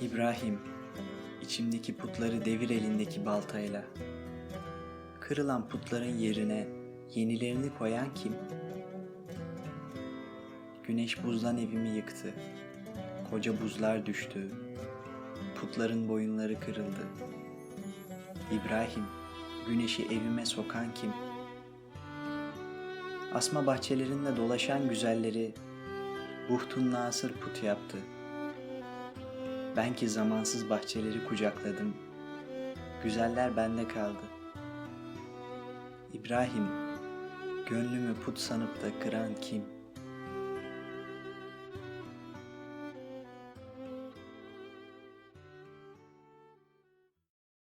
İbrahim, içimdeki putları devir elindeki baltayla. Kırılan putların yerine yenilerini koyan kim? Güneş buzdan evimi yıktı. Koca buzlar düştü. Putların boyunları kırıldı. İbrahim, güneşi evime sokan kim? Asma bahçelerinde dolaşan güzelleri Buhtun Nasır put yaptı. Ben ki zamansız bahçeleri kucakladım. Güzeller bende kaldı. İbrahim, gönlümü put sanıp da kıran kim?